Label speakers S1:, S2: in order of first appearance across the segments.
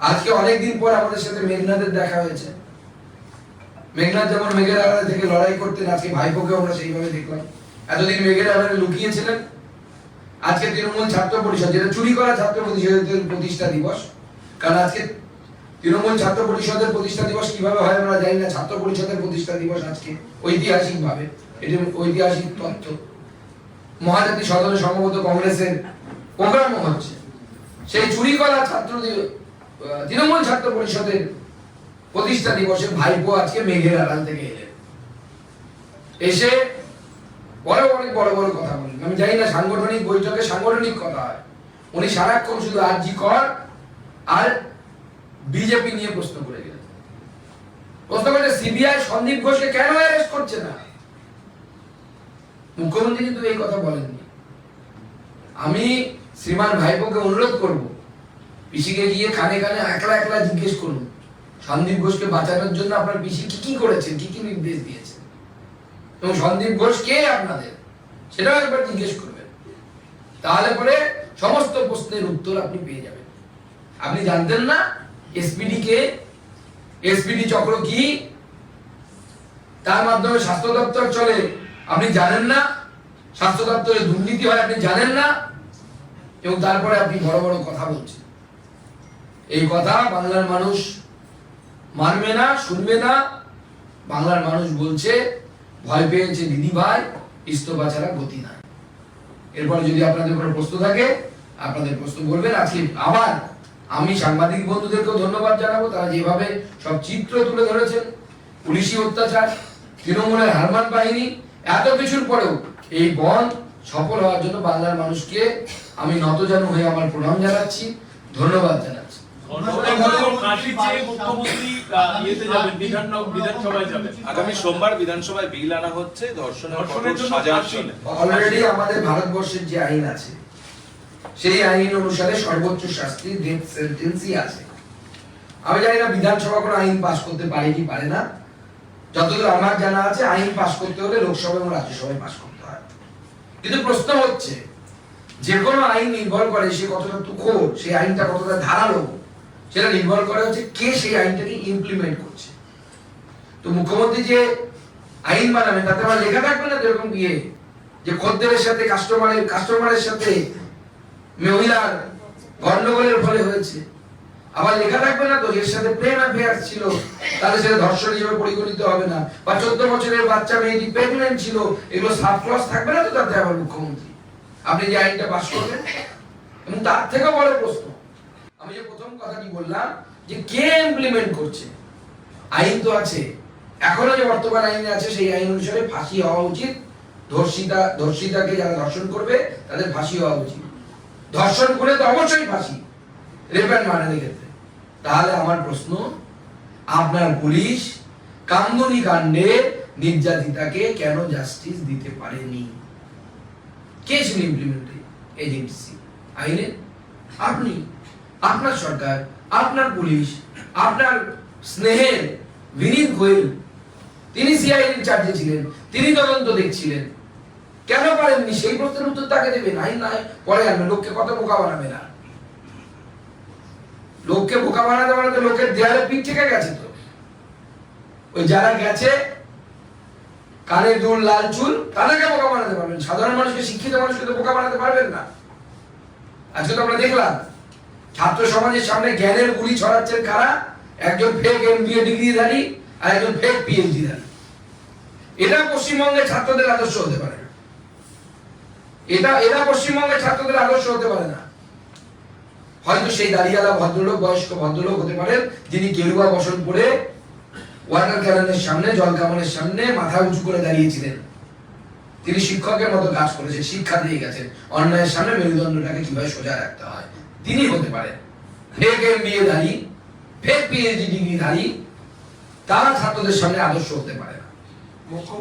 S1: আজকে অনেকদিন পর আমাদের সাথে মেঘনাথের দেখা হয়েছে। মেঘনাথ যেমন মেঘের আড়ালে থেকে লড়াই করতেন, আজকে ভাইপোকে আমরা সেইভাবে দেখলাম। এতদিন মেঘের আড়ালে লুকিয়েছিলেন। আজকে তৃণমূল ছাত্র পরিষদ, যেটা চুরি করা ছাত্র পরিষদের প্রতিষ্ঠা দিবস, কারণ আজকে তৃণমূল ছাত্র পরিষদের প্রতিষ্ঠা দিবস কীভাবে হয় আমরা জানি না। ছাত্র পরিষদের প্রতিষ্ঠা দিবস আজকে ঐতিহাসিক ভাবে এটি ঐতিহাসিক তথ্য মহাজাতি সদনে সম্ভবত কংগ্রেসের প্রোগ্রামও হচ্ছে। সেই চুরি করা ছাত্র তৃণমূল ছাত্র পরিষদের প্রতিষ্ঠা দিবসে ভাইপো আজকে মেঘের আড়াল থেকে এলেন। এসে বড় অনেক বড় বড় কথা বলেন। আমি জানি না, সাংগঠনিক বৈঠকে সাংগঠনিক কথা হয়। উনি সারাক্ষণ শুধু আরজি কর আর বিজেপি নিয়ে প্রশ্ন করে গেলেন। প্রশ্ন করছে সিবিআই সন্দীপ ঘোষকে কেন অ্যারেস্ট করছে না? মুখ্যমন্ত্রী কিন্তু এই কথা বলেননি। আমি শ্রীমান ভাইপোকে অনুরোধ করব পিসিকে গিয়ে কানে কানে একলা একলা জিজ্ঞেস করুন। সন্দীপ ঘোষকে বাঁচানোর জন্য আপনার পিসি কি কি করেছেন, কি কি নির্দেশ দিয়েছেন? এবং সন্দীপ ঘোষ কে আপনাদের? সেটাও একবার জিজ্ঞেস করবেন। তাহলে পরে সমস্ত প্রশ্নের উত্তর আপনি পেয়ে যাবেন। আপনি জানতেন না এসপিডি কে? এসপিডি চক্র কি? তার মাধ্যমে স্বাস্থ্য দপ্তর চলে। আপনি জানেন না, স্বাস্থ্য দপ্তরে দুর্নীতি হয়, আপনি জানেন না। এবং তারপরে আপনি বড় বড় কথা বলছেন। এই কথা বাংলার মানুষ মানবে না, শুনবে না। বাংলার মানুষ বলছে, ভয় পেয়েছে দিদি ভাই, ইস্তফা ছাড়া গতি নাই। এরপরে যদি আপনাদের কোনো প্রশ্ন থাকে, আপনাদের প্রশ্ন বলবেন আজকে আবার আমি সাংবাদিক বন্ধুদেরকেও ধন্যবাদ জানাব। তারা যেভাবে সব চিত্র তুলে ধরেছেন, পুলিশি অত্যাচার, তৃণমূলের হারমান বাহিনী, এত কিছুর পরেও এই বন সফল হওয়ার জন্য বাংলার মানুষকে আমি নতজানু হয়ে আমার প্রণাম জানাচ্ছি। ধন্যবাদ জানাচ্ছি।
S2: আগামী সোমবার বিধানসভায় বিল আনা হচ্ছে ধর্ষণের
S3: ধর্ষণের
S2: কঠোর সাজার জন্য
S1: অলরেডি আমাদের ভারতবর্ষের যে আইন আছে সেই আইন অনুসারে সর্বোচ্চ শাস্তি ডেথ সেন্টেন্সই আছে। আমি জানি না বিধানসভা কোনো আইন পাস করতে পারে কি পারে না। যতদূর আমার জানা আছে আইন পাস করতে হলে লোকসভা এবং রাজ্যসভায় পাস করতে হয়। কিন্তু প্রশ্ন হচ্ছে যে কোনো আইন নির্ভর করে সে কতটা তুখোর সেই আইনটা কতটা ধারালো সেটা নির্ভর করে হচ্ছে কে সেই আইনটাকে ইমপ্লিমেন্ট করছে। তো মুখ্যমন্ত্রী যে আইন বানাবেন তাতে আমার লেখা থাকবে না তো এরকম গিয়ে যে খদ্দেরের সাথে কাস্টমারের কাস্টমারের সাথে মহিলার গন্ডগোলের ফলে হয়েছে। আবার লেখা থাকবে না তো এর সাথে প্রেম অ্যাফেয়ার ছিল, তাহলে সেটা ধর্ষণ হিসেবে পরিগণিত হবে না। বা চোদ্দ বছরের বাচ্চা মেয়েটি প্রেগনেন্ট ছিল, এগুলো সাব ক্লস থাকবে না তো তাতে আবার মুখ্যমন্ত্রী? আপনি যে আইনটা পাস করবেন এবং তার থেকেও বড় প্রশ্ন আমি যে প্রথম কথাটি বললাম, যে কে ইমপ্লিমেন্ট করছে? আইন তো আছে। এখনও যে বর্তমান আইন আছে, সেই আইন অনুসারে ফাঁসি হওয়া উচিত। ধর্ষিতা, ধর্ষিতাকে যারা ধর্ষণ করবে, তাদের ফাঁসি হওয়া উচিত। ধর্ষণ করে তো অবশ্যই ফাঁসি রেপ অ্যান্ড ক্ষেত্রে। তাহলে আমার প্রশ্ন, আপনার পুলিশ কান্দনি কাণ্ডে নির্যাতিতাকে কেন জাস্টিস দিতে পারেনি? কে ছিল ইমপ্লিমেন্টারি এজেন্সি আইনে আপনি। আপনার সরকার, আপনার পুলিশ, আপনার স্নেহের বিনীত গোয়েল তিনি সিআইডির চার্জে ছিলেন, তিনি তদন্ত দেখছিলেন। কেন পারেননি? সেই প্রশ্নের উত্তর তাকে দেবেন আইন নয় পরে আনবে লোককে কত বোকা বানাবে না? লোককে বোকা বানাতে বানাতে লোকের দেয়ালে পিঠ থেকে গেছে তো। ওই যারা গেছে, কানে দুল, লাল চুল, তাদেরকে বোকা বানাতে পারবেন সাধারণ মানুষকে, শিক্ষিত মানুষকে তো বোকা বানাতে পারবেন না। আজকে তো আমরা দেখলাম ছাত্র সমাজের সামনে জ্ঞানের গুলি ছড়াচ্ছেন কারা? একজন ফেক এমবিএ ডিগ্রিধারী আর একজন ফেক পিএইচডি ধারী। এটা পশ্চিমবঙ্গের ছাত্রদের আদর্শ হতে পারে না। এটা এরা পশ্চিমবঙ্গের ছাত্রদের আদর্শ হতে পারে না। হয়তো সেই দাঁড়িয়ালা ভদ্রলোক, বয়স্ক ভদ্রলোক হতে পারেন, যিনি গেরুয়া বসন পরে ওয়াটার সামনে, জল কামানের সামনে মাথা উঁচু করে দাঁড়িয়েছিলেন। তিনি শিক্ষকের মতো কাজ করেছেন, শিক্ষা দিয়ে গেছেন। অন্যায়ের সামনে মেরুদণ্ডটাকে কীভাবে সোজা রাখতে হয়? তিনি হতে পারেন ফেক এম বিএ ধারী ফেক পিএইচডি ডিগ্রি ধারী তারা ছাত্রদের সামনে আদর্শ হতে পারে না।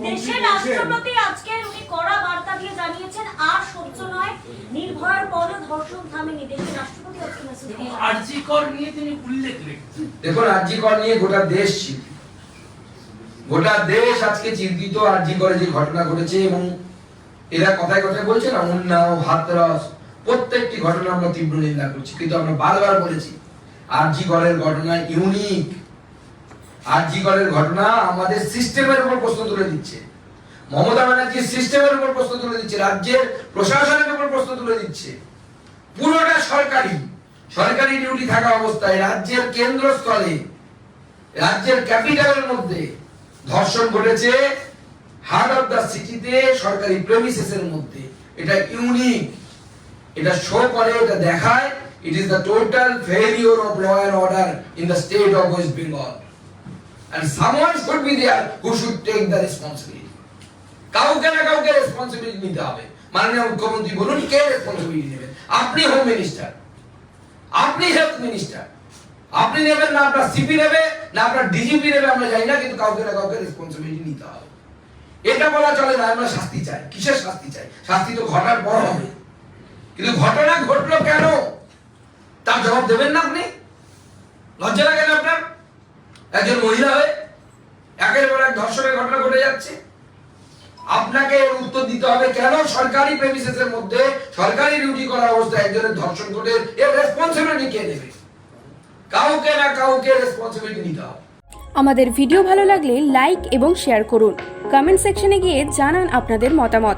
S4: দেশের রাষ্ট্রপতি আজকে উনি কড়া বার্তা দিয়ে জানিয়েছেন আর সহ্য নয় নির্ভয়ার ধর্ষণ থামেনি। দেশের রাষ্ট্রপতি আজকে মেসেজ
S3: আরজি কর নিয়ে তিনি উল্লেখ
S1: দেখুন আরজি কর নিয়ে গোটা দেশ চিন্তিত। গোটা দেশ আজকে চিন্তিত আরজি করে যে ঘটনা ঘটেছে এবং এরা কথায় কথায় বলছে না উন্নাও হাতরস প্রত্যেকটি ঘটনা আমরা তীব্র নিন্দা করছি, কিন্তু আমরা বারবার বলেছি, আরজি করের ঘটনা ইউনিক আরজি করের ঘটনা আমাদের সিস্টেমের উপর প্রশ্ন তুলে দিচ্ছে। মমতা ব্যানার্জি সিস্টেমের উপর প্রশ্ন তুলে দিচ্ছে, রাজ্যের প্রশাসনের উপর প্রশ্ন তুলে দিচ্ছে। পুরোটা সরকারি সরকারি ডিউটি থাকা অবস্থায় রাজ্যের কেন্দ্রস্থলে, রাজ্যের ক্যাপিটালের মধ্যে ধর্ষণ ঘটেছে হার্ট অফ দ্য সিটিতে সরকারি প্রেমিসেসের মধ্যে। এটা ইউনিক এটা শো করে, এটা দেখায়। It is the total failure of law and order in the state of West Bengal and someone should be there who should take the responsibility. কাউকে না কাউকে রেসপন্সিবিলিটি নিতে হবে। মাননীয় মুখ্যমন্ত্রী বলুন, কে রেসপন্সিবিলিটি নেবেন আপনি হোম মিনিস্টার আপনি হেলথ মিনিস্টার আপনি নেবেন না, আপনার সিপি নেবে, না আপনার ডিজিপি নেবে, আমরা জানি না, কিন্তু কাউকে না কাউকে রেসপন্সিবিলিটি নিতে হবে। এটা বলা চলে না, আমরা শাস্তি চাই। কিসের শাস্তি চাই? শাস্তি তো ঘটার পর হবে। কিন্তু ঘটনা ঘটলো কেন? তার জবাব দেবেন না আপনি। লজ্জা লাগে না আপনার? একজন মহিলা হয়ে একের পর এক ধর্ষণের ঘটনা ঘটে যাচ্ছে। আপনাকে উত্তর দিতে হবে কেন সরকারি প্রেমিসেসের মধ্যে সরকারি ডিউটি করা অবস্থায় একজনের ধর্ষণ ঘটে, এর রেসপন্সিবিলিটি কে নেবে? কাউকে না কাউকে রেসপন্সিবিলিটি নিতে হবে।
S5: আমাদের ভিডিও ভালো লাগলে লাইক এবং শেয়ার করুন। কমেন্ট সেকশনে গিয়ে জানান আপনাদের মতামত।